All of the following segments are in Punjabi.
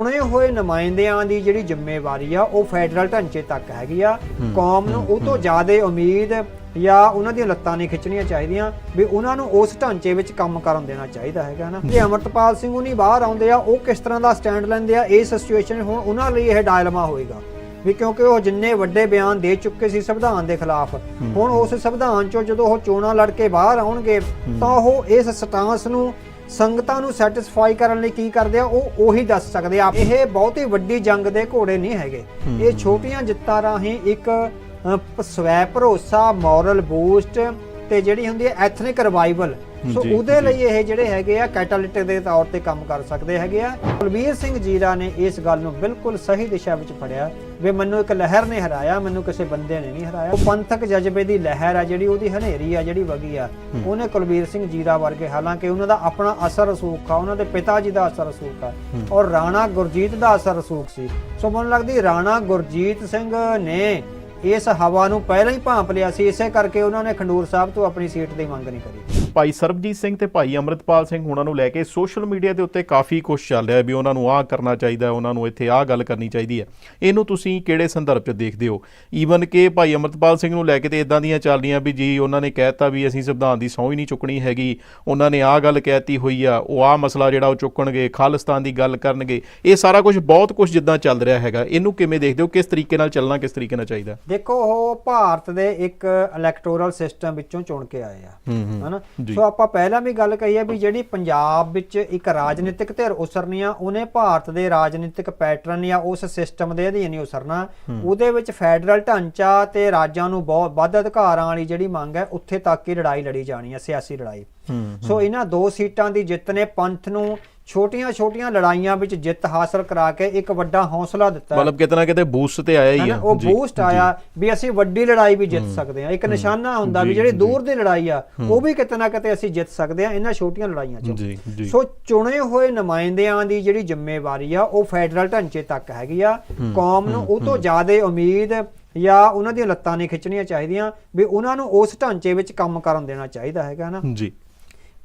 ਚੁਣੇ ਹੋਏ ਨੁਮਾਇੰਦਿਆਂ ਦੀ ਜਿਹੜੀ ਜ਼ਿੰਮੇਵਾਰੀ ਆ ਉਹ ਫੈਡਰਲ ਢਾਂਚੇ ਤੱਕ ਹੈਗੀ ਆ। ਕੌਮ ਨੂੰ ਉਹ ਤੋਂ ਜ਼ਿਆਦਾ ਉਮੀਦ ਜਾਂ ਉਹਨਾਂ ਦੀਆਂ ਲੱਤਾਂ ਨਹੀਂ ਖਿੱਚਣੀਆਂ ਚਾਹੀਦੀਆਂ ਵੀ ਉਹਨਾਂ ਨੂੰ ਉਸ ਢਾਂਚੇ ਵਿੱਚ ਕੰਮ ਕਰਨ ਦੇਣਾ ਚਾਹੀਦਾ ਹੈਗਾ ਨਾ। ਜੇ ਅਮਰਤਪਾਲ ਸਿੰਘ ਉਨੀ ਬਾਹਰ ਆਉਂਦੇ ਆ ਉਹ ਕਿਸ ਤਰ੍ਹਾਂ ਦਾ ਸਟੈਂਡ ਲੈਂਦੇ ਆ ਇਸ ਸਿਚੁਏਸ਼ਨ ਹੁਣ ਉਹਨਾਂ ਲਈ ਇਹ ਡਾਇਲਮਾ ਹੋਏਗਾ ਵੀ ਕਿਉਂਕਿ ਉਹ ਜਿੰਨੇ ਵੱਡੇ ਬਿਆਨ ਦੇ ਚੁੱਕੇ ਸੀ ਸੰਵਿਧਾਨ ਦੇ ਖਿਲਾਫ ਹੁਣ ਉਸ ਸੰਵਿਧਾਨ ਚੋਂ ਜਦੋਂ ਉਹ ਚੋਣਾਂ ਲੜ ਕੇ ਬਾਹਰ ਆਉਣਗੇ ਤਾਂ ਉਹ ਇਸ ਸਟਾਂਸ ਨੂੰ ਸੰਗਤਾਂ ਨੂੰ ਸੈਟੀਸਫਾਈ ਕਰਨ ਲਈ ਕੀ ਕਰਦੇ ਆ ਉਹ ਉਹੀ ਦੱਸ ਸਕਦੇ ਆ। ਇਹ ਬਹੁਤੀ ਵੱਡੀ ਜੰਗ ਦੇ ਘੋੜੇ ਨਹੀਂ ਹੈਗੇ। ਇਹ ਛੋਟੀਆਂ ਜਿੱਤਾਂ ਰਾਹੀਂ ਇੱਕ ਸਵੈ ਭਰੋਸਾ ਮੋਰਲ ਬੂਸਟ ਤੇ ਜਿਹੜੀ ਹੁੰਦੀ ਹੈ ਐਥਨਿਕ ਰਿਵਾਈਵਲ ਸੋ ਉਹਦੇ ਲਈ ਇਹ ਜਿਹੜੇ ਹੈਗੇ ਆ ਕੈਟਾਲਿਟਿਕ ਦੇ ਤੌਰ ਤੇ ਕੰਮ ਕਰ ਸਕਦੇ ਹੈਗੇ ਆ। ਕੁਲਬੀਰ ਸਿੰਘ ਜੀਰਾ ਨੇ ਇਸ ਗੱਲ ਨੂੰ ਬਿਲਕੁਲ ਸਹੀ ਦਿਸ਼ਾ ਵਿੱਚ ਫੜਿਆ ਵੀ ਮੈਨੂੰ ਇੱਕ ਲਹਿਰ ਨੇ ਹਰਾਇਆ ਮੈਨੂੰ ਕਿਸੇ ਬੰਦੇ ਨੇ ਨਹੀਂ ਹਰਾਇਆ। ਉਹ ਪੰਥਕ ਜਜ਼ਬੇ ਦੀ ਲਹਿਰ ਆ ਜਿਹੜੀ ਉਹਦੀ ਹਨੇਰੀ ਆ ਜਿਹੜੀ ਵਗੀ ਆ। ਉਹਨੇ ਕੁਲਬੀਰ ਸਿੰਘ ਜੀਰਾ ਵਰਗੇ ਹਾਲਾਂਕਿ ਉਹਨਾਂ ਦਾ ਆਪਣਾ ਅਸਰ ਰਸੂਖ ਆ ਉਹਨਾਂ ਦੇ ਪਿਤਾ ਜੀ ਦਾ ਅਸਰ ਰਸੂਖ ਆ। ਔਰ ਰਾਣਾ ਗੁਰਜੀਤ ਦਾ ਅਸਰ ਰਸੂਖ ਸੀ। ਸੋ ਮੈਨੂੰ ਲੱਗਦੀ ਰਾਣਾ ਗੁਰਜੀਤ ਸਿੰਘ ਨੇ ਇਸ ਹਵਾ ਨੂੰ ਪਹਿਲਾਂ ਹੀ ਭਾਂਪ ਲਿਆ ਸੀ ਇਸੇ ਕਰਕੇ ਉਹਨਾਂ ਨੇ ਖੰਡੂਰ ਸਾਹਿਬ ਤੋਂ ਆਪਣੀ ਸੀਟ ਦੀ ਮੰਗ ਨਹੀਂ ਕਰੀ। ਭਾਈ ਸਰਬਜੀਤ ਸਿੰਘ ਤੇ ਭਾਈ ਅਮਰਿਤਪਾਲ ਸਿੰਘ ਹੁਣਾਂ ਨੂੰ ਲੈ ਕੇ ਸੋਸ਼ਲ ਮੀਡੀਆ ਦੇ ਉੱਤੇ ਕਾਫੀ ਕੁਝ ਚੱਲ ਰਿਹਾ ਵੀ ਉਹਨਾਂ ਨੂੰ ਆਹ ਕਰਨਾ ਚਾਹੀਦਾ ਹੈ ਉਹਨਾਂ ਨੂੰ ਇੱਥੇ ਆਹ ਗੱਲ ਕਰਨੀ ਚਾਹੀਦੀ ਹੈ। ਇਹਨੂੰ ਤੁਸੀਂ ਕਿਹੜੇ ਸੰਦਰਭ 'ਚ ਦੇਖਦੇ ਹੋ? ਈਵਨ ਕਿ ਭਾਈ ਅਮਰਿਤਪਾਲ ਸਿੰਘ ਨੂੰ ਲੈ ਕੇ ਤੇ ਇਦਾਂ ਦੀਆਂ ਚੱਲ ਰਹੀਆਂ ਵੀ ਜੀ ਉਹਨਾਂ ਨੇ ਕਹਿਤਾ ਵੀ ਅਸੀਂ ਸੰਵਿਧਾਨ ਦੀ ਸਹੁੰ ਹੀ ਨਹੀਂ ਚੁੱਕਣੀ ਹੈਗੀ ਉਹਨਾਂ ਨੇ ਆਹ ਗੱਲ ਕਹਿਤੀ ਹੋਈ ਆ ਉਹ ਆਹ ਮਸਲਾ ਜਿਹੜਾ ਉਹ ਚੁੱਕਣਗੇ ਖਾਲਿਸਤਾਨ ਦੀ ਗੱਲ ਕਰਨਗੇ ਇਹ ਸਾਰਾ ਕੁਝ ਬਹੁਤ ਕੁਝ ਜਿੱਦਾਂ ਚੱਲ ਰਿਹਾ ਹੈਗਾ ਇਹਨੂੰ ਕਿਵੇਂ ਦੇਖਦੇ ਹੋ? ਕਿਸ ਤਰੀਕੇ ਨਾਲ ਚੱਲਣਾ ਕਿਸ ਤਰੀਕੇ ਨਾਲ ਚਾਹੀਦਾ? ਦੇਖੋ ਉਹ ਭਾਰਤ ਦੇ ਇੱਕ ਇਲੈਕਟੋਰਲ ਸਿਸਟਮ ਵਿੱਚੋਂ ਚੁਣ ਕੇ ਆਏ ਆ। ਹਨਾ। ਸੋ ਆਪਾਂ ਪਹਿਲਾਂ ਵੀ ਗੱਲ ਕਹੀ ਹੈ ਵੀ ਜਿਹੜੀ ਪੰਜਾਬ ਵਿੱਚ ਇੱਕ ਰਾਜਨੀਤਿਕ ਧਿਰ ਉਸਰਨੀ ਆ ਉਹਨੇ ਭਾਰਤ ਦੇ ਰਾਜਨੀਤਿਕ ਪੈਟਰਨ ਜਾਂ ਉਸ ਸਿਸਟਮ ਦੇ ਅਧੀਨ ਹੀ ਉਸਰਨਾ। ਉਹਦੇ ਵਿੱਚ ਫੈਡਰਲ ਢਾਂਚਾ ਤੇ ਰਾਜਾਂ ਨੂੰ ਬਹੁਤ ਵੱਧ ਅਧਿਕਾਰਾਂ ਵਾਲੀ ਜਿਹੜੀ ਮੰਗ ਹੈ ਉੱਥੇ ਤੱਕ ਹੀ ਲੜਾਈ ਲੜੀ ਜਾਣੀ ਹੈ ਸਿਆਸੀ ਲੜਾਈ। ਸੋ ਇਹਨਾਂ ਦੋ ਸੀਟਾਂ ਦੀ ਜਿੱਤ ਨੇ ਪੰਥ ਨੂੰ ਛੋਟੀਆਂ-ਛੋਟੀਆਂ ਲੜਾਈਆਂ ਵਿੱਚ ਜਿੱਤ ਹਾਸਲ ਕਰਾ ਕੇ ਇੱਕ ਵੱਡਾ ਹੌਸਲਾ ਦਿੱਤਾ। ਮਤਲਬ ਕਿਤੇ ਨਾ ਕਿਤੇ ਬੂਸਟ ਤੇ ਆਇਆ ਹੀ ਆ। ਉਹ ਬੂਸਟ। ਆਇਆ ਵੀ ਅਸੀਂ ਵੱਡੀ ਲੜਾਈ ਵੀ ਜਿੱਤ ਸਕਦੇ ਹਾਂ। ਇੱਕ ਨਿਸ਼ਾਨਾ ਹੁੰਦਾ ਵੀ ਜਿਹੜੀ। ਦੂਰ ਦੀ ਲੜਾਈ ਆ ਉਹ ਵੀ ਕਿਤੇ ਨਾ ਕਿਤੇ ਅਸੀਂ ਜਿੱਤ ਸਕਦੇ ਹਾਂ ਇਹਨਾਂ ਛੋਟੀਆਂ ਲੜਾਈਆਂ 'ਚ। ਸੋ ਚੁਣੇ ਹੋਏ ਨੁਮਾਇੰਦਿਆਂ ਦੀ ਜਿਹੜੀ ਜ਼ਿੰਮੇਵਾਰੀ ਆ ਉਹ ਫੈਡਰਲ ਢਾਂਚੇ ਤੱਕ ਹੈਗੀ ਆ। ਕੌਮ ਨੂੰ ਉਹ ਤੋਂ ਜ਼ਿਆਦਾ ਉਮੀਦ ਜਾਂ ਉਹਨਾਂ ਦੀਆਂ ਲੱਤਾਂ ਨਹੀਂ ਖਿੱਚਣੀਆਂ ਚਾਹੀਦੀਆਂ ਵੀ ਉਹਨਾਂ ਨੂੰ ਉਸ ਢਾਂਚੇ ਵਿੱਚ ਕੰਮ ਕਰਨ ਦੇਣਾ ਚਾਹੀਦਾ ਹੈਗਾ ਨਾ। ਜੀ।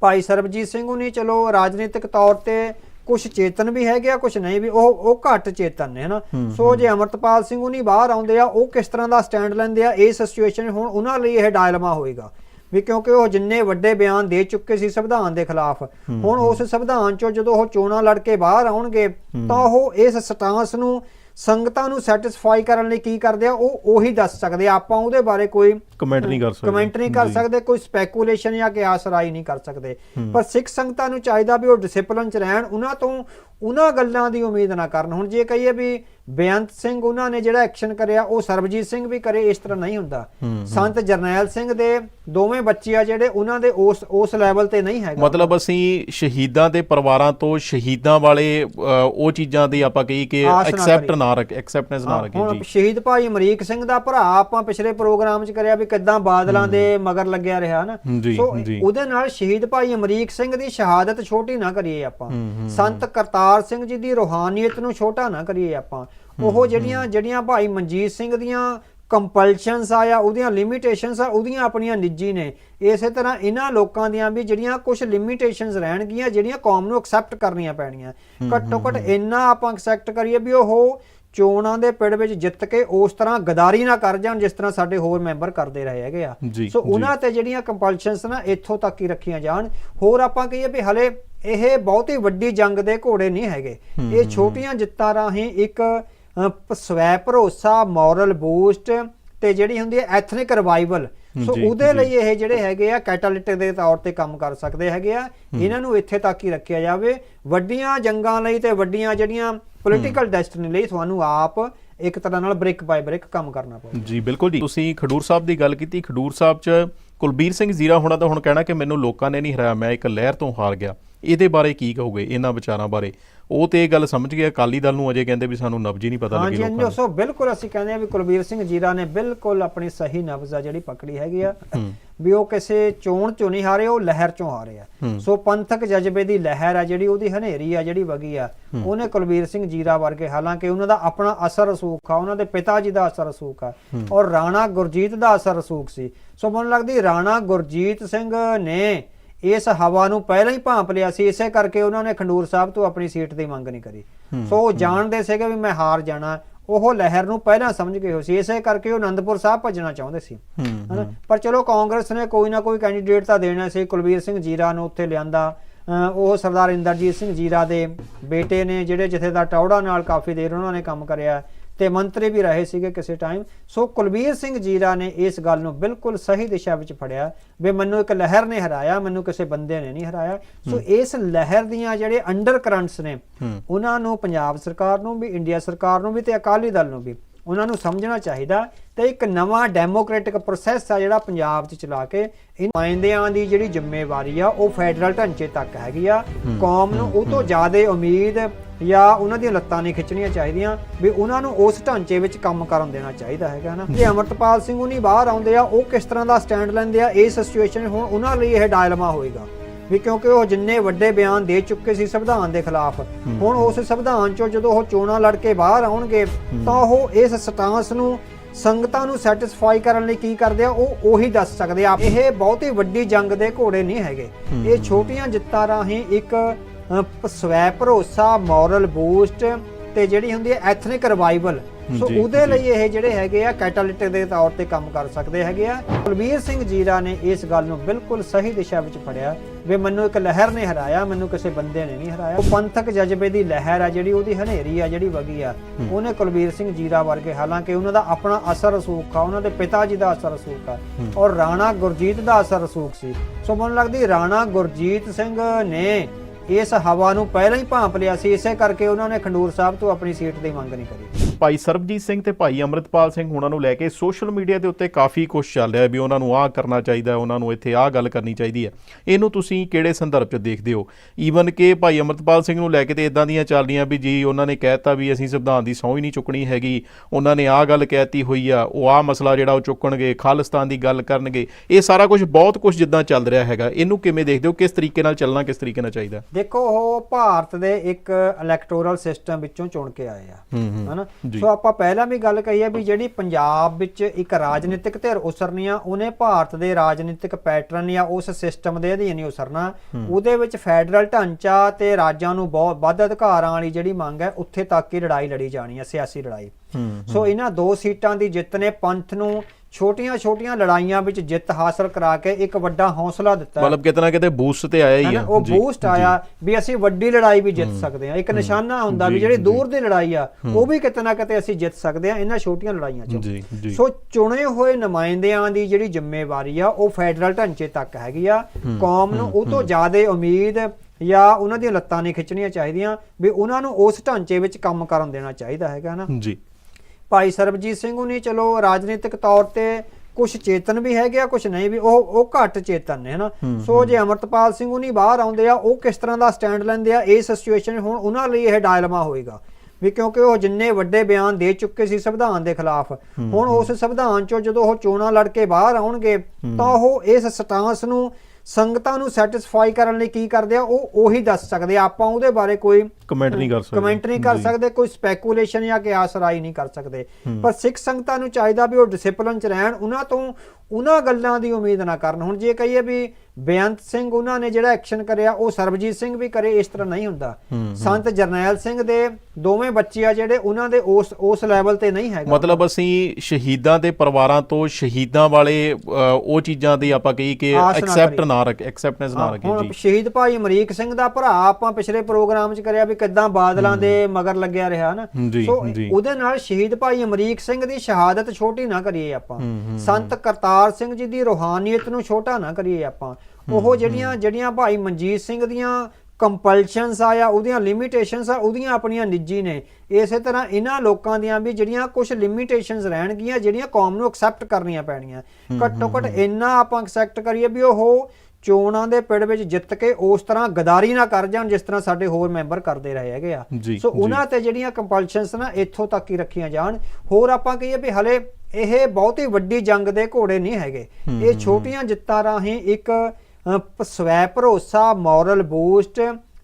ਭਾਈ ਸਰਬਜੀਤ ਸਿੰਘ ਉਨੀ ਚਲੋ ਰਾਜਨੀਤਿਕ ਤੌਰ ਤੇ ਕੁਝ ਚੇਤਨ ਵੀ ਹੈਗੇ ਆ ਕੁਝ ਨਹੀਂ ਵੀ ਉਹ ਉਹ ਘੱਟ ਚੇਤਨ ਨੇ ਹਨਾ? ਸੋ ਜੇ ਅਮਰਤਪਾਲ ਸਿੰਘ ਉਨੀ ਬਾਹਰ ਆਉਂਦੇ ਆ ਉਹ ਕਿਸ ਤਰ੍ਹਾਂ ਦਾ ਸਟੈਂਡ ਲੈਂਦੇ ਆ ਇਸ ਸਿਚੁਏਸ਼ਨ ਹੁਣ ਉਹਨਾਂ ਲਈ ਇਹ ਡਾਇਲਮਾ ਹੋਏਗਾ। ਵੀ ਕਿਉਂਕਿ ਉਹ ਜਿੰਨੇ ਵੱਡੇ ਬਿਆਨ ਦੇ ਚੁੱਕੇ ਸੀ ਸੰਵਿਧਾਨ ਦੇ ਖਿਲਾਫ ਹੁਣ ਉਸ ਸੰਵਿਧਾਨ ਚੋਂ ਜਦੋਂ ਉਹ ਚੋਣਾਂ ਲੜ ਕੇ ਬਾਹਰ ਆਉਣਗੇ ਤਾਂ ਉਹ ਇਸ ਸਟਾਂਸ ਨੂੰ ਸੰਗਤਾਂ ਨੂੰ ਸੈਟੀਸਫਾਈ ਕਰਨ ਲਈ ਕੀ ਕਰਦੇ ਆ ਉਹ ਉਹੀ ਦੱਸ ਸਕਦੇ ਆ। ਆਪਾਂ ਉਹਦੇ ਬਾਰੇ ਕੋਈ ਕਮੈਂਟ ਨਹੀਂ ਕਰ ਸਕਦੇ। ਕਮੈਂਟ ਨਹੀਂ ਕਰ। ਸਕਦੇ ਕੋਈ ਸਪੈਕੂਲੇਸ਼ਨ ਜਾਂ ਕਿਆਸ ਰਾਈ ਨਹੀਂ ਕਰ ਸਕਦੇ। ਪਰ ਸਿੱਖ ਸੰਗਤਾਂ ਨੂੰ ਚਾਹੀਦਾ ਵੀ ਉਹ ਡਿਸਪਲਿਨ ਚ ਰਹਿਣ ਉਹਨਾਂ ਤੋਂ ਉਹਨਾਂ ਗੱਲਾਂ ਦੀ ਉਮੀਦ ਨਾ ਕਰਨ। ਹੁਣ ਜੇ ਕਹੀਏ ਵੀ ਬੇਅੰਤ ਸਿੰਘ ਉਹਨਾਂ ਨੇ ਜਿਹੜਾ ਐਕਸ਼ਨ ਕਰਿਆ ਉਹ ਸਰਬਜੀਤ ਸਿੰਘ ਵੀ ਕਰੇ ਇਸ ਤਰ੍ਹਾਂ ਨਹੀਂ ਹੁੰਦਾ। ਸੰਤ ਜਰਨੈਲ ਸਿੰਘ ਦੇ ਦੋਵੇਂ ਬੱਚੇ ਆ ਜਿਹੜੇ ਉਹਨਾਂ ਦੇ ਉਸ ਉਸ ਲੈਵਲ ਤੇ ਨਹੀਂ ਹੈਗਾ। ਮਤਲਬ ਅਸੀਂ ਸ਼ਹੀਦਾਂ ਦੇ ਪਰਿਵਾਰਾਂ ਤੋਂ ਸ਼ਹੀਦਾਂ ਵਾਲੇ ਉਹ ਚੀਜ਼ਾਂ ਦੀ ਆਪਾਂ ਕਹੀ ਕਿ ਐਕਸੈਪਟ। ਨਾ ਰੱਖ ਐਕਸੈਪਟੈਂਸ ਨਾ ਰੱਖੀ ਜੀ। ਸ਼ਹੀਦ ਭਾਈ ਅਮਰੀਕ ਸਿੰਘ ਦਾ ਭਰਾ ਆਪਾਂ ਪਿਛਲੇ ਪ੍ਰੋਗਰਾਮ 'ਚ ਕਰਿਆ ਵੀ ਕਿੱਦਾਂ ਬਾਦਲਾਂ ਦੇ ਮਗਰ ਲੱਗਿਆ ਰਿਹਾ ਨਾ। ਸੋ। ਉਹਦੇ ਨਾਲ ਸ਼ਹੀਦ ਭਾਈ ਅਮਰੀਕ ਸਿੰਘ ਦੀ ਸ਼ਹਾਦਤ ਛੋਟੀ ਨਾ ਕਰੀਏ ਆਪਾਂ। ਸੰਤ ਕਰਤਾਰ ਸਿੰਘ ਜੀ ਦੀ ਰੋਹਾਨੀਅਤ ਨੂੰ ਛੋਟਾ ਨਾ ਕਰੀਏ ਆਪਾਂ। ਉਹ ਜਿਹੜੀਆਂ ਜਿਹੜੀਆਂ ਭਾਈ ਮਨਜੀਤ ਸਿੰਘ ਦੀਆਂ ਕੰਪਲਸ਼ਨਸ ਆ ਜਾਂ ਉਹਦੀਆਂ ਲਿਮਿਟੇਸ਼ਨਸ ਆ ਉਹਦੀਆਂ ਆਪਣੀਆਂ ਨਿੱਜੀ ਨੇ। ਇਸੇ ਤਰ੍ਹਾਂ ਇਹਨਾਂ ਲੋਕਾਂ ਦੀਆਂ ਵੀ ਜਿਹੜੀਆਂ ਕੁਝ ਲਿਮਿਟੇਸ਼ਨਸ ਰਹਿਣਗੀਆਂ ਜਿਹੜੀਆਂ ਕੌਮ ਨੂੰ ਐਕਸੈਪਟ ਕਰਨੀਆਂ ਪੈਣੀਆਂ। ਘੱਟੋ ਘੱਟ ਇੰਨਾ ਆਪਾਂ ਐਕਸੈਪਟ ਕਰੀਏ ਵੀ ਉਹ ਚੋਣਾਂ ਦੇ ਪਿੜ ਵਿੱਚ ਜਿੱਤ ਕੇ ਉਸ ਤਰ੍ਹਾਂ ਗਦਾਰੀ ਨਾ ਕਰ ਜਾਣ ਜਿਸ ਤਰ੍ਹਾਂ ਸਾਡੇ ਹੋਰ ਮੈਂਬਰ ਕਰਦੇ ਰਹੇ ਹੈਗੇ ਆ। ਸੋ। ਉਹਨਾਂ ਤੇ ਜਿਹੜੀਆਂ ਕੰਪਲਸ਼ਨਸ ਨਾ ਇੱਥੋਂ ਤੱਕ ਹੀ ਰੱਖੀਆਂ ਜਾਣ। ਹੋਰ ਆਪਾਂ ਕਹੀਏ ਵੀ ਹਲੇ ਇਹ ਬਹੁਤੀ ਵੱਡੀ ਜੰਗ ਦੇ ਘੋੜੇ ਨਹੀਂ ਹੈਗੇ। ਇਹ ਛੋਟੀਆਂ ਜਿੱਤਾਂ ਰਾਹੀਂ ਇੱਕ ਸਵੈ ਭਰੋਸਾ ਮੋਰਲ ਬੂਸਟ ਤੇ ਜਿਹੜੀ ਹੁੰਦੀ ਹੈ ਐਥਨਿਕ ਰਿਵਾਈਵਲ। ਸੋ ਉਹਦੇ। ਲਈ ਇਹ ਜਿਹੜੇ ਹੈਗੇ ਆ ਕੈਟਾਲਿਟਿਕ ਦੇ ਤੌਰ ਤੇ ਕੰਮ ਕਰ ਸਕਦੇ ਹੈਗੇ ਆ। ਇਹਨਾਂ ਨੂੰ ਇੱਥੇ ਤੱਕ ਹੀ ਰੱਖਿਆ ਜਾਵੇ। ਵੱਡੀਆਂ ਜੰਗਾਂ ਲਈ ਤੇ ਵੱਡੀਆਂ ਜਿਹੜੀਆਂ ਪੋਲੀਟੀਕਲ ਡੈਸਟੀਨੀ ਲਈ ਤੁਹਾਨੂੰ ਆਪ ਇੱਕ ਤਰ੍ਹਾਂ ਨਾਲ ਬ੍ਰਿਕ ਬਾਈ ਬ੍ਰਿਕ ਕੰਮ ਕਰਨਾ ਪਊਗਾ। ਜੀ ਬਿਲਕੁਲ ਜੀ। ਤੁਸੀਂ ਖਡੂਰ ਸਾਹਿਬ ਦੀ ਗੱਲ ਕੀਤੀ। ਖਡੂਰ ਸਾਹਿਬ 'ਚ ਕੁਲਬੀਰ ਸਿੰਘ ਜ਼ੀਰਾ ਹੋਣਾ ਤਾਂ ਹੁਣ ਕਹਿਣਾ ਕਿ ਮੈਨੂੰ ਲੋਕਾਂ ਨੇ ਨਹੀਂ ਹਰਾਇਆ ਮੈਂ ਇੱਕ ਲਹਿਰ ਤੋਂ ਹਾਰ ਗਿਆ। ਇਹਦੇ ਬਾਰੇ ਕੀ ਕਹੋਗੇ? ਇਹਨਾਂ ਵਿਚਾਰਾਂ ਬਾਰੇ। ਉਹ ਤੇ ਇਹ ਗੱਲ ਸਮਝ ਗਏ ਅਕਾਲੀ ਦਲ ਨੂੰ ਅਜੇ ਕਹਿੰਦੇ ਵੀ ਸਾਨੂੰ ਨਬਜ ਹੀ ਨਹੀਂ ਪਤਾ ਲੱਗੀ ਹਾਂਜੀ ਲੋਕਾਂ ਹਾਂਜੀ ਨੂੰ ਸੋ ਬਿਲਕੁਲ ਅਸੀਂ ਕਹਿੰਦੇ ਆ ਵੀ ਕੁਲਬੀਰ ਸਿੰਘ ਜੀਰਾ ਨੇ ਬਿਲਕੁਲ ਆਪਣੀ ਸਹੀ ਨਬਜ਼ ਆ ਜਿਹੜੀ ਪਕੜੀ ਹੈਗੀ ਆ। ਵੀ ਉਹ ਕਿਸੇ ਚੋਣ ਚੋਂ ਨਹੀਂ ਹਾਰੇ ਉਹ ਲਹਿਰ ਚੋਂ ਹਾਰੇ ਆ। ਸੋ ਪੰਥਕ ਜਜ਼ਬੇ ਦੀ ਲਹਿਰ ਆ ਜਿਹੜੀ ਉਹਦੀ ਹਨੇਰੀ ਆ ਜਿਹੜੀ ਵਗੀ ਆ। ਉਹਨੇ ਕੁਲਬੀਰ ਸਿੰਘ ਜੀਰਾ ਵਰਗੇ ਹਾਲਾਂਕਿ ਉਹਨਾਂ ਦਾ ਆਪਣਾ ਅਸਰ ਰਸੂਖ ਆ ਉਹਨਾਂ ਦੇ ਪਿਤਾ ਜੀ ਦਾ ਅਸਰ ਰਸੂਖ ਆ। ਔਰ ਰਾਣਾ ਗੁਰਜੀਤ ਦਾ ਅਸਰ ਰਸੂਖ ਸੀ। ਸੋ ਮੈਨੂੰ ਲੱਗਦੀ ਰਾਣਾ ਗੁਰਜੀਤ ਸਿੰਘ ਨੇ ਇਸ ਹਵਾ ਨੂੰ ਪਹਿਲਾਂ ਹੀ ਭਾਂਪ ਲਿਆ ਸੀ ਇਸੇ ਕਰਕੇ ਉਹਨਾਂ ਨੇ ਖੰਡੂਰ ਸਾਹਿਬ ਤੋਂ ਆਪਣੀ ਸੀਟ ਦੀ ਮੰਗ ਨਹੀਂ ਕਰੀ। ਸੋ ਜਾਣਦੇ ਸੀਗੇ ਵੀ ਮੈਂ ਹਾਰ ਜਾਣਾ ਉਹ ਲਹਿਰ ਨੂੰ ਪਹਿਲਾਂ ਸਮਝ ਗਏ ਹੋ ਸੀ ਇਸੇ ਕਰਕੇ ਉਹ ਆਨੰਦਪੁਰ ਸਾਹਿਬ ਭੱਜਣਾ ਚਾਹੁੰਦੇ ਸੀ। ਹਨਾ? ਪਰ ਚਲੋ ਕਾਂਗਰਸ ਨੇ ਕੋਈ ਨਾ ਕੋਈ ਕੈਂਡੀਡੇਟ ਤਾਂ ਦੇਣਾ ਸੀ ਕੁਲਵੀਰ ਸਿੰਘ ਜੀਰਾ ਨੂੰ ਉੱਥੇ ਲਿਆਂਦਾ ਉਹ ਸਰਦਾਰ ਇੰਦਰਜੀਤ ਸਿੰਘ ਜੀਰਾ ਦੇ ਬੇਟੇ ਨੇ ਜਿਹੜੇ ਜਥੇਦਾਰ ਟੌੜਾ ਨਾਲ ਕਾਫੀ ਦੇਰ ਉਹਨਾਂ ਨੇ ਕੰਮ ਕਰਿਆ। ਤੇ ਮੰਤਰੀ ਵੀ ਰਹੇ ਸੀਗੇ ਕਿਸੇ ਟਾਈਮ ਸੋ ਕੁਲਵੀਰ ਸਿੰਘ ਜੀਰਾ ਨੇ ਇਸ ਗੱਲ ਨੂੰ ਬਿਲਕੁਲ ਸਹੀ ਦਿਸ਼ਾ ਵਿੱਚ ਫੜਿਆ ਵੀ ਮੈਨੂੰ ਇੱਕ ਲਹਿਰ ਨੇ ਹਰਾਇਆ ਮੈਨੂੰ ਕਿਸੇ ਬੰਦੇ ਨੇ ਨਹੀਂ ਹਰਾਇਆ। ਸੋ ਇਸ ਲਹਿਰ ਦੀਆਂ ਜਿਹੜੇ ਅੰਡਰ ਕਰੰਟਸ ਨੇ ਉਹਨਾਂ ਨੂੰ ਪੰਜਾਬ ਸਰਕਾਰ ਨੂੰ ਵੀ ਇੰਡੀਆ ਸਰਕਾਰ ਨੂੰ ਵੀ ਤੇ ਅਕਾਲੀ ਦਲ ਨੂੰ ਵੀ ਉਹਨਾਂ ਨੂੰ ਸਮਝਣਾ ਚਾਹੀਦਾ ਤੇ ਇੱਕ ਨਵਾਂ ਡੈਮੋਕ੍ਰੈਟਿਕ ਪ੍ਰੋਸੈਸ ਆ ਜਿਹੜਾ ਪੰਜਾਬ 'ਚ ਚਲਾ ਕੇ ਇਹ ਨੁਮਾਇੰਦਿਆਂ ਦੀ ਜਿਹੜੀ ਜ਼ਿੰਮੇਵਾਰੀ ਆ ਉਹ ਫੈਡਰਲ ਢਾਂਚੇ ਤੱਕ ਹੈਗੀ ਆ। ਕੌਮ ਨੂੰ ਉਹ ਤੋਂ ਜ਼ਿਆਦਾ ਉਮੀਦ ਜਾਂ ਉਹਨਾਂ ਦੀਆਂ ਲੱਤਾਂ ਨਹੀਂ ਖਿੱਚਣੀਆਂ ਚਾਹੀਦੀਆਂ ਵੀ ਉਹਨਾਂ ਨੂੰ ਉਸ ਢਾਂਚੇ ਵਿੱਚ ਕੰਮ ਕਰਨ ਦੇਣਾ ਚਾਹੀਦਾ ਹੈਗਾ ਨਾ। ਜੇ ਅਮਰਤਪਾਲ ਸਿੰਘ ਉਨੀ ਬਾਹਰ ਆਉਂਦੇ ਆ ਉਹ ਕਿਸ ਤਰ੍ਹਾਂ ਦਾ ਸਟੈਂਡ ਲੈਂਦੇ ਆ ਇਸ ਸਿਚੁਏਸ਼ਨ ਹੁਣ ਉਹਨਾਂ ਲਈ ਇਹ ਡਾਇਲਮਾ ਹੋਏਗਾ। ਵੀ ਕਿਉਂਕਿ ਉਹ ਜਿੰਨੇ ਵੱਡੇ ਬਿਆਨ ਦੇ ਚੁੱਕੇ ਸੀ ਸੰਵਿਧਾਨ ਦੇ ਖਿਲਾਫ ਹੁਣ ਉਸ ਸੰਵਿਧਾਨ ਚੋਂ ਜਦੋਂ ਉਹ ਚੋਣਾਂ ਲੜ ਕੇ ਬਾਹਰ ਆਉਣਗੇ ਤਾਂ ਉਹ ਇਸ ਸਟਾਂਸ ਨੂੰ ਸੰਗਤਾਂ ਨੂੰ ਸੈਟੀਸਫਾਈ ਕਰਨ ਲਈ ਕੀ ਕਰਦੇ ਆ ਉਹ ਉਹੀ ਦੱਸ ਸਕਦੇ ਆ। ਇਹ ਬਹੁਤੀ ਵੱਡੀ ਜੰਗ ਦੇ ਘੋੜੇ ਨਹੀਂ ਹੈਗੇ। ਇਹ ਛੋਟੀਆਂ ਜਿੱਤਾਂ ਰਾਹੀਂ ਇੱਕ ਸਵੈ ਭਰੋਸਾ ਮੋਰਲ ਬੂਸਟ ਤੇ ਜਿਹੜੀ ਹੁੰਦੀ ਹੈ ਐਥਨਿਕ ਰਿਵਾਈਵਲ ਸੋ ਉਹਦੇ ਲਈ ਇਹ ਜਿਹੜੇ ਹੈਗੇ ਆ ਕੈਟਾਲਿਟਿਕ ਦੇ ਤੌਰ ਤੇ ਕੰਮ ਕਰ ਸਕਦੇ ਹੈਗੇ ਆ। ਕੁਲਵੀਰ ਸਿੰਘ ਜੀਰਾ ਨੇ ਇਸ ਗੱਲ ਨੂੰ ਬਿਲਕੁਲ ਸਹੀ ਦਿਸ਼ਾ ਵਿੱਚ ਫੜਿਆ ਵੀ ਮੈਨੂੰ ਇੱਕ ਲਹਿਰ ਨੇ ਹਰਾਇਆ ਮੈਨੂੰ ਕਿਸੇ ਬੰਦੇ ਨੇ ਨਹੀਂ ਹਰਾਇਆ। ਉਹ ਪੰਥਕ ਜਜ਼ਬੇ ਦੀ ਲਹਿਰ ਆ ਜਿਹੜੀ ਉਹਦੀ ਹਨੇਰੀ ਆ ਜਿਹੜੀ ਵਗੀ ਆ ਉਹਨੇ ਕੁਲਵੀਰ ਸਿੰਘ ਜੀਰਾ ਵਰਗੇ ਹਾਲਾਂਕਿ ਉਹਨਾਂ ਦਾ ਆਪਣਾ ਅਸਰ ਰਸੂਖ ਆ ਉਹਨਾਂ ਦੇ ਪਿਤਾ ਜੀ ਦਾ ਅਸਰ ਰਸੂਖ ਆ ਔਰ ਰਾਣਾ ਗੁਰਜੀਤ ਦਾ ਅਸਰ ਰਸੂਖ ਸੀ। ਸੋ ਮੈਨੂੰ ਲੱਗਦੀ ਰਾਣਾ ਗੁਰਜੀਤ ਸਿੰਘ ਨੇ ਇਸ ਹਵਾ ਨੂੰ ਪਹਿਲਾਂ ਹੀ ਭਾਂਪ ਲਿਆ ਸੀ ਇਸੇ ਕਰਕੇ ਉਹਨਾਂ ਨੇ ਖੰਡੂਰ ਸਾਹਿਬ ਤੋਂ ਆਪਣੀ ਸੀਟ ਦੀ ਮੰਗ ਨਹੀਂ ਕਰੀ। ਭਾਈ ਸਰਬਜੀਤ ਸਿੰਘ ਤੇ ਭਾਈ ਅਮਰਿਤਪਾਲ ਸਿੰਘ ਉਹਨਾਂ ਨੂੰ ਲੈ ਕੇ ਸੋਸ਼ਲ ਮੀਡੀਆ ਦੇ ਉੱਤੇ ਕਾਫੀ ਕੁਝ ਚੱਲ ਰਿਹਾ ਵੀ ਉਹਨਾਂ ਨੂੰ ਆਹ ਕਰਨਾ ਚਾਹੀਦਾ ਉਹਨਾਂ ਨੂੰ ਇੱਥੇ ਆਹ ਗੱਲ ਕਰਨੀ ਚਾਹੀਦੀ ਹੈ। ਇਹਨੂੰ ਤੁਸੀਂ ਕਿਹੜੇ ਸੰਦਰਭ 'ਚ ਦੇਖਦੇ ਹੋ? ਈਵਨ ਕਿ ਭਾਈ ਅਮਰਿਤਪਾਲ ਸਿੰਘ ਨੂੰ ਲੈ ਕੇ ਤੇ ਇਦਾਂ ਦੀਆਂ ਚੱਲ ਰਹੀਆਂ ਵੀ ਜੀ ਉਹਨਾਂ ਨੇ ਕਹਿਤਾ ਵੀ ਅਸੀਂ ਸੰਵਿਧਾਨ ਦੀ ਸਹੁੰ ਹੀ ਨਹੀਂ ਚੁੱਕਣੀ ਹੈਗੀ ਉਹਨਾਂ ਨੇ ਆਹ ਗੱਲ ਕਹਿਤੀ ਹੋਈ ਆ ਉਹ ਆਹ ਮਸਲਾ ਜਿਹੜਾ ਉਹ ਚੁੱਕਣਗੇ ਖਾਲਿਸਤਾਨ ਦੀ ਗੱਲ ਕਰਨਗੇ ਇਹ ਸਾਰਾ ਕੁਝ ਬਹੁਤ ਕੁਝ ਜਿੱਦਾਂ ਚੱਲ ਰਿਹਾ ਹੈਗਾ ਇਹਨੂੰ ਕਿਵੇਂ ਦੇਖਦੇ ਹੋ? ਕਿਸ ਤਰੀਕੇ ਨਾਲ ਚੱਲਣਾ ਕਿਸ ਤਰੀਕੇ ਨਾਲ ਚਾਹੀਦਾ? ਦੇਖੋ ਉਹ ਭਾਰਤ ਦੇ ਇੱਕ ਇਲੈਕਟੋਰਲ ਸਿਸਟਮ ਵਿੱਚੋਂ ਚੁਣ ਕੇ ਆਏ ਆ। ਹਨਾ। ਸੋ ਆਪਾਂ ਪਹਿਲਾਂ ਵੀ ਗੱਲ ਕਹੀ ਹੈ ਵੀ ਜਿਹੜੀ ਪੰਜਾਬ ਵਿੱਚ ਇੱਕ ਰਾਜਨੀਤਿਕ ਧਿਰ ਉਸਰਨੀ ਆ ਉਹਨੇ ਭਾਰਤ ਦੇ ਰਾਜਨੀਤਿਕ ਪੈਟਰਨ ਜਾਂ ਉਸ ਸਿਸਟਮ ਦੇ ਅਧੀਨ ਹੀ ਉਸਰਨਾ। ਉਹਦੇ ਵਿੱਚ ਫੈਡਰਲ ਢਾਂਚਾ ਤੇ ਰਾਜਾਂ ਨੂੰ ਬਹੁਤ ਵੱਧ ਅਧਿਕਾਰਾਂ ਵਾਲੀ ਜਿਹੜੀ ਮੰਗ ਹੈ ਉੱਥੇ ਤੱਕ ਹੀ ਲੜਾਈ ਲੜੀ ਜਾਣੀ ਹੈ ਸਿਆਸੀ ਲੜਾਈ। ਸੋ ਇਹਨਾਂ ਦੋ ਸੀਟਾਂ ਦੀ ਜਿੱਤ ਨੇ ਪੰਥ ਨੂੰ ਛੋਟੀਆਂ-ਛੋਟੀਆਂ ਲੜਾਈਆਂ ਵਿੱਚ ਜਿੱਤ ਹਾਸਲ ਕਰਾ ਕੇ ਇੱਕ ਵੱਡਾ ਹੌਸਲਾ ਦਿੱਤਾ। ਹੈ। ਮਤਲਬ ਕਿਤਨਾ ਕਿਤੇ ਬੂਸਟ ਤੇ ਆਇਆ ਹੀ ਆ। ਉਹ ਬੂਸਟ ਆਇਆ ਵੀ ਅਸੀਂ ਵੱਡੀ ਲੜਾਈ ਵੀ ਜਿੱਤ ਸਕਦੇ ਹਾਂ। ਇੱਕ ਨਿਸ਼ਾਨਾ ਹੁੰਦਾ ਵੀ ਜਿਹੜੀ। ਦੂਰ ਦੀ ਲੜਾਈ ਆ ਉਹ ਵੀ ਕਿਤੇ ਨਾ ਕਿਤੇ ਅਸੀਂ ਜਿੱਤ ਸਕਦੇ ਹਾਂ ਇਹਨਾਂ ਛੋਟੀਆਂ ਲੜਾਈਆਂ ਚੋਂ। ਸੋ ਚੁਣੇ ਹੋਏ ਨੁਮਾਇੰਦਿਆਂ ਦੀ ਜਿਹੜੀ ਜ਼ਿੰਮੇਵਾਰੀ ਆ ਉਹ ਫੈਡਰਲ ਢਾਂਚੇ ਤੱਕ ਹੈਗੀ ਆ। ਕੌਮ ਨੂੰ ਉਹ ਤੋਂ ਜ਼ਿਆਦਾ ਉਮੀਦ ਜਾਂ ਉਹਨਾਂ ਦੀਆਂ ਲੱਤਾਂ ਨਹੀਂ ਖਿੱਚਣੀਆਂ ਚਾਹੀਦੀਆਂ ਵੀ ਉਹਨਾਂ ਨੂੰ ਉਸ ਢਾਂਚੇ ਵਿੱਚ ਕੰਮ ਕਰਨ ਦੇਣਾ ਚਾਹੀਦਾ ਹੈਗਾ ਨਾ। ਜੀ। ਭਾਈ ਸਰਬਜੀਤ ਸਿੰਘ ਹੁਣੀ ਚਲੋ ਰਾਜਨੀਤਿਕ ਤੌਰ ਤੇ ਕੁਝ ਚੇਤਨ ਵੀ ਹੈਗੇ ਆ ਕੁਝ ਨਹੀਂ ਵੀ ਉਹ ਉਹ ਘੱਟ ਚੇਤਨ ਨੇ ਹਨਾ? ਸੋ ਜੇ ਅਮਰਤਪਾਲ ਸਿੰਘ ਹੁਣੀ ਬਾਹਰ ਆਉਂਦੇ ਆ ਉਹ ਕਿਸ ਤਰ੍ਹਾਂ ਦਾ ਸਟੈਂਡ ਲੈਂਦੇ ਆ ਇਸ ਸਿਚੁਏਸ਼ਨ ਹੁਣ ਉਹਨਾਂ ਲਈ ਇਹ ਡਾਇਲਮਾ ਹੋਏਗਾ। ਵੀ ਕਿਉਂਕਿ ਉਹ ਜਿੰਨੇ ਵੱਡੇ ਬਿਆਨ ਦੇ ਚੁੱਕੇ ਸੀ ਸੰਵਿਧਾਨ ਦੇ ਖਿਲਾਫ ਹੁਣ ਉਸ ਸੰਵਿਧਾਨ ਚੋਂ ਜਦੋਂ ਉਹ ਚੋਣਾਂ ਲੜ ਕੇ ਬਾਹਰ ਆਉਣਗੇ ਤਾਂ ਉਹ ਇਸ ਸਟਾਂਸ ਨੂੰ ਸੰਗਤਾਂ ਨੂੰ ਸੈਟੀਸਫਾਈ ਕਰਨ ਲਈ ਕੀ ਕਰਦੇ ਆ ਉਹ ਉਹੀ ਦੱਸ ਸਕਦੇ ਆ। ਆਪਾਂ ਉਹਦੇ ਬਾਰੇ ਕੋਈ ਕਮੈਂਟ ਨਹੀਂ ਕਰ ਸਕਦੇ। ਕਮੈਂਟ ਨਹੀਂ ਕਰ। ਸਕਦੇ ਕੋਈ ਸਪੈਕੂਲੇਸ਼ਨ ਜਾਂ ਕਿਆਸ ਰਾਈ ਨਹੀਂ ਕਰ ਸਕਦੇ। ਪਰ ਸਿੱਖ ਸੰਗਤਾਂ ਨੂੰ ਚਾਹੀਦਾ ਵੀ ਉਹ ਡਿਸਪਲਿਨ ਚ ਰਹਿਣ। ਉਹਨਾਂ ਤੋਂ ਉਹਨਾਂ ਗੱਲਾਂ ਦੀ ਉਮੀਦ ਨਾ ਕਰਨ। ਹੁਣ ਜੇ ਕਹੀਏ ਵੀ ਬੇਅੰਤ ਸਿੰਘ ਉਹਨਾਂ ਨੇ ਜਿਹੜਾ ਐਕਸ਼ਨ ਕਰਿਆ ਉਹ ਸਰਬਜੀਤ ਸਿੰਘ ਵੀ ਕਰੇ ਇਸ ਤਰ੍ਹਾਂ ਨਹੀਂ ਹੁੰਦਾ। ਸੰਤ ਜਰਨੈਲ ਸਿੰਘ ਦੇ ਦੋਵੇਂ ਬੱਚੇ ਆ ਜਿਹੜੇ ਉਹਨਾਂ ਦੇ ਉਸ ਉਸ ਲੈਵਲ ਤੇ ਨਹੀਂ ਹੈਗਾ। ਮਤਲਬ ਅਸੀਂ ਸ਼ਹੀਦਾਂ ਦੇ ਪਰਿਵਾਰਾਂ ਤੋਂ ਸ਼ਹੀਦਾਂ ਵਾਲੇ ਉਹ ਚੀਜ਼ਾਂ ਦੀ ਆਪਾਂ ਕਹੀ ਕਿ ਐਕਸੈਪਟ। ਨਾ ਰੱਖ ਐਕਸੈਪਟੈਂਸ ਨਾ ਰੱਖੀ ਜੀ। ਸ਼ਹੀਦ ਭਾਈ ਅਮਰੀਕ ਸਿੰਘ ਦਾ ਭਰਾ ਆਪਾਂ ਪਿਛਲੇ ਪ੍ਰੋਗਰਾਮ 'ਚ ਕਰਿਆ ਵੀ ਕਿੱਦਾਂ ਬਾਦਲਾਂ ਦੇ ਮਗਰ ਲੱਗਿਆ ਰਿਹਾ ਨਾ ਸੋ। ਉਹਦੇ ਨਾਲ ਸ਼ਹੀਦ ਭਾਈ ਅਮਰੀਕ ਸਿੰਘ ਦੀ ਸ਼ਹਾਦਤ ਛੋਟੀ ਨਾ ਕਰੀਏ ਆਪਾਂ। ਸੰਤ ਕਰਤਾਰ ਸਿੰਘ ਜੀ ਦੀ ਰੋਹਾਨੀਅਤ ਨੂੰ ਛੋਟਾ ਨਾ ਕਰੀਏ ਆਪਾਂ। ਉਹ ਜਿਹੜੀਆਂ ਜਿਹੜੀਆਂ ਭਾਈ ਮਨਜੀਤ ਸਿੰਘ ਦੀਆਂ ਕੰਪਲਸ਼ਨਸ ਆ ਜਾਂ ਉਹਦੀਆਂ ਲਿਮਿਟੇਸ਼ਨਸ ਆ ਉਹਦੀਆਂ ਆਪਣੀਆਂ ਨਿੱਜੀ ਨੇ। ਇਸੇ ਤਰ੍ਹਾਂ ਇਹਨਾਂ ਲੋਕਾਂ ਦੀਆਂ ਵੀ ਜਿਹੜੀਆਂ ਕੁਝ ਲਿਮਿਟੇਸ਼ਨਸ ਰਹਿਣਗੀਆਂ ਜਿਹੜੀਆਂ ਕੌਮ ਨੂੰ ਐਕਸੈਪਟ ਕਰਨੀਆਂ ਪੈਣੀਆਂ। ਘੱਟੋ ਘੱਟ ਇੰਨਾ ਆਪਾਂ ਐਕਸੈਪਟ ਕਰੀਏ ਵੀ ਉਹ ਚੋਣਾਂ ਦੇ ਪਿੜ ਵਿੱਚ ਜਿੱਤ ਕੇ ਉਸ ਤਰ੍ਹਾਂ ਗਦਾਰੀ ਨਾ ਕਰ ਜਾਣ ਜਿਸ ਤਰ੍ਹਾਂ ਸਾਡੇ ਹੋਰ ਮੈਂਬਰ ਕਰਦੇ ਰਹੇ ਹੈਗੇ ਆ। ਸੋ। ਉਹਨਾਂ ਤੇ ਜਿਹੜੀਆਂ ਕੰਪਲਸ਼ਨਸ ਨਾ ਇੱਥੋਂ ਤੱਕ ਹੀ ਰੱਖੀਆਂ ਜਾਣ। ਹੋਰ ਆਪਾਂ ਕਹੀਏ ਵੀ ਹਲੇ ਇਹ ਬਹੁਤੀ ਵੱਡੀ ਜੰਗ ਦੇ ਘੋੜੇ ਨਹੀਂ ਹੈਗੇ। ਇਹ ਛੋਟੀਆਂ ਜਿੱਤਾਂ ਰਾਹੀਂ ਇੱਕ ਸਵੈ ਭਰੋਸਾ ਮੋਰਲ ਬੂਸਟ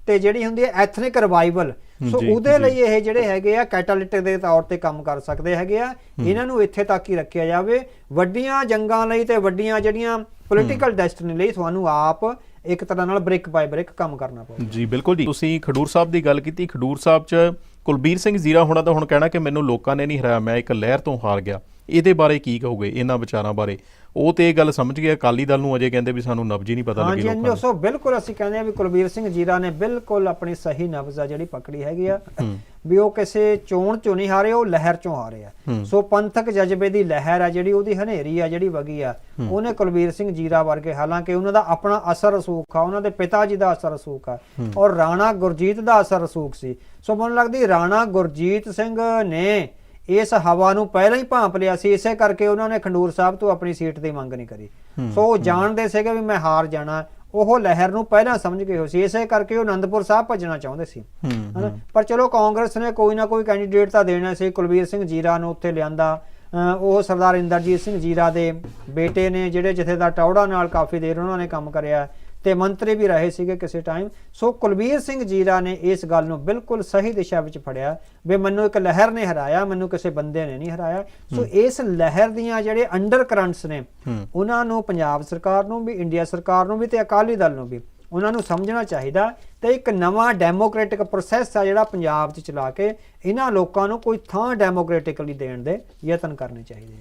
ਤੇ ਜਿਹੜੀ ਹੁੰਦੀ ਹੈ ਐਥਨਿਕ ਰਿਵਾਈਵਲ। ਸੋ ਉਹਦੇ। ਲਈ ਇਹ ਜਿਹੜੇ ਹੈਗੇ ਆ ਕੈਟਾਲਿਟਿਕ ਦੇ ਤੌਰ ਤੇ ਕੰਮ ਕਰ ਸਕਦੇ ਹੈਗੇ ਆ। ਇਹਨਾਂ ਨੂੰ ਇੱਥੇ ਤੱਕ ਹੀ ਰੱਖਿਆ ਜਾਵੇ। ਵੱਡੀਆਂ ਜੰਗਾਂ ਲਈ ਤੇ ਵੱਡੀਆਂ ਜਿਹੜੀਆਂ ਪੋਲੀਟੀਕਲ ਡੈਸਟੀਨੀ ਲਈ ਤੁਹਾਨੂੰ ਆਪ ਇੱਕ ਤਰ੍ਹਾਂ ਨਾਲ ਬ੍ਰੇਕ ਬਾਈ ਬ੍ਰੇਕ ਕੰਮ ਕਰਨਾ ਪਊਗਾ। ਜੀ ਬਿਲਕੁਲ ਜੀ। ਤੁਸੀਂ ਖਡੂਰ ਸਾਹਿਬ ਦੀ ਗੱਲ ਕੀਤੀ। ਖਡੂਰ ਸਾਹਿਬ 'ਚ ਕੁਲਬੀਰ ਸਿੰਘ ਜ਼ੀਰਾ ਹੋਣਾ ਤਾਂ ਹੁਣ ਕਹਿਣਾ ਕਿ ਮੈਨੂੰ ਲੋਕਾਂ ਨੇ ਨਹੀਂ ਹਰਾਇਆ ਮੈਂ ਇੱਕ ਲਹਿਰ ਤੋਂ ਹਾਰ ਗਿਆ। ਇਹਦੇ ਬਾਰੇ ਕੀ ਕਹੋਗੇ ਇਹਨਾਂ ਵਿਚਾਰਾਂ ਬਾਰੇ? ਉਹ ਤੇ ਇਹ ਗੱਲ ਸਮਝ ਗਏ ਅਕਾਲੀ ਦਲ ਨੂੰ ਅਜੇ ਕਹਿੰਦੇ ਵੀ ਸਾਨੂੰ ਨਬਜ ਹੀ ਨਹੀਂ ਪਤਾ ਲੱਗੀ ਹਾਂਜੀ ਲੋਕਾਂ ਹਾਂਜੀ ਨੂੰ। ਸੋ ਬਿਲਕੁਲ ਅਸੀਂ ਕਹਿੰਦੇ ਆ ਵੀ ਕੁਲਬੀਰ ਸਿੰਘ ਜੀਰਾ ਨੇ ਬਿਲਕੁਲ ਆਪਣੀ ਸਹੀ ਨਬਜ਼ ਆ ਜਿਹੜੀ ਪਕੜੀ ਹੈਗੀ ਆ ਵੀ ਉਹ ਕਿਸੇ ਚੋਣ ਚੋਂ ਨਹੀਂ ਹਾਰੇ ਉਹ ਲਹਿਰ ਚੋਂ ਹਾਰੇ ਆ। ਸੋ ਪੰਥਕ ਜਜ਼ਬੇ ਦੀ ਲਹਿਰ ਆ ਜਿਹੜੀ ਉਹਦੀ ਹਨੇਰੀ ਆ ਜਿਹੜੀ ਵਗੀ ਆ ਉਹਨੇ ਕੁਲਬੀਰ ਸਿੰਘ ਜੀਰਾ ਵਰਗੇ ਹਾਲਾਂਕਿ ਉਹਨਾਂ ਦਾ ਆਪਣਾ ਅਸਰ ਰਸੂਖ ਆ ਉਹਨਾਂ ਦੇ ਪਿਤਾ ਜੀ ਦਾ ਅਸਰ ਰਸੂਖ ਆ ਔਰ ਰਾਣਾ ਗੁਰਜੀਤ ਦਾ ਅਸਰ ਰਸੂਖ ਸੀ। ਸੋ ਮੈਨੂੰ ਲੱਗਦੀ ਰਾਣਾ ਗੁਰਜੀਤ ਸਿੰਘ ਨੇ ਇਸ ਹਵਾ ਨੂੰ ਪਹਿਲਾਂ ਹੀ ਭਾਂਪ ਲਿਆ ਸੀ ਇਸੇ ਕਰਕੇ ਉਹਨਾਂ ਨੇ ਖੰਡੂਰ ਸਾਹਿਬ ਤੋਂ ਆਪਣੀ ਸੀਟ ਦੀ ਮੰਗ ਨਹੀਂ ਕਰੀ। ਸੋ ਜਾਣਦੇ ਸੀਗੇ ਵੀ ਮੈਂ ਹਾਰ ਜਾਣਾ ਉਹ ਲਹਿਰ ਨੂੰ ਪਹਿਲਾਂ ਸਮਝ ਗਏ ਹੋ ਸੀ ਇਸੇ ਕਰਕੇ ਉਹ ਆਨੰਦਪੁਰ ਸਾਹਿਬ ਭੱਜਣਾ ਚਾਹੁੰਦੇ ਸੀ। ਹਨਾ? ਪਰ ਚਲੋ ਕਾਂਗਰਸ ਨੇ ਕੋਈ ਨਾ ਕੋਈ ਕੈਂਡੀਡੇਟ ਤਾਂ ਦੇਣਾ ਸੀ ਕੁਲਬੀਰ ਸਿੰਘ ਜੀਰਾ ਨੂੰ ਉੱਥੇ ਲਿਆਂਦਾ। ਉਹ ਸਰਦਾਰ ਇੰਦਰਜੀਤ ਸਿੰਘ ਜੀਰਾ ਦੇ ਬੇਟੇ ਨੇ ਜਿਹੜੇ ਜਥੇਦਾਰ ਟੌੜਾ ਨਾਲ ਕਾਫੀ ਦੇਰ ਉਹਨਾਂ ਨੇ ਕੰਮ ਕਰਿਆ। ਤੇ ਮੰਤਰੀ ਵੀ ਰਹੇ ਸੀਗੇ ਕਿਸੇ ਟਾਈਮ ਸੋ ਕੁਲਬੀਰ ਸਿੰਘ ਜੀਰਾ ਨੇ ਇਸ ਗੱਲ ਨੂੰ ਬਿਲਕੁਲ ਸਹੀ ਦਿਸ਼ਾ ਵਿੱਚ ਫੜਿਆ ਵੀ ਮੈਨੂੰ ਇੱਕ ਲਹਿਰ ਨੇ ਹਰਾਇਆ ਮੈਨੂੰ ਕਿਸੇ ਬੰਦੇ ਨੇ ਨਹੀਂ ਹਰਾਇਆ। ਸੋ ਇਸ ਲਹਿਰ ਦੀਆਂ ਜਿਹੜੇ ਅੰਡਰ ਕਰੰਟਸ ਨੇ ਉਹਨਾਂ ਨੂੰ ਪੰਜਾਬ ਸਰਕਾਰ ਨੂੰ ਵੀ ਇੰਡੀਆ ਸਰਕਾਰ ਨੂੰ ਵੀ ਤੇ ਅਕਾਲੀ ਦਲ ਨੂੰ ਵੀ ਉਹਨਾਂ ਨੂੰ ਸਮਝਣਾ ਚਾਹੀਦਾ ਤੇ ਇੱਕ ਨਵਾਂ ਡੈਮੋਕ੍ਰੈਟਿਕ ਪ੍ਰੋਸੈਸ ਆ ਜਿਹੜਾ ਪੰਜਾਬ 'ਚ ਚਲਾ ਕੇ ਇਹਨਾਂ ਲੋਕਾਂ ਨੂੰ ਕੋਈ ਥਾਂ ਡੈਮੋਕ੍ਰੈਟਿਕਲੀ ਦੇਣ ਦੇ ਯਤਨ ਕਰਨੇ ਚਾਹੀਦੇ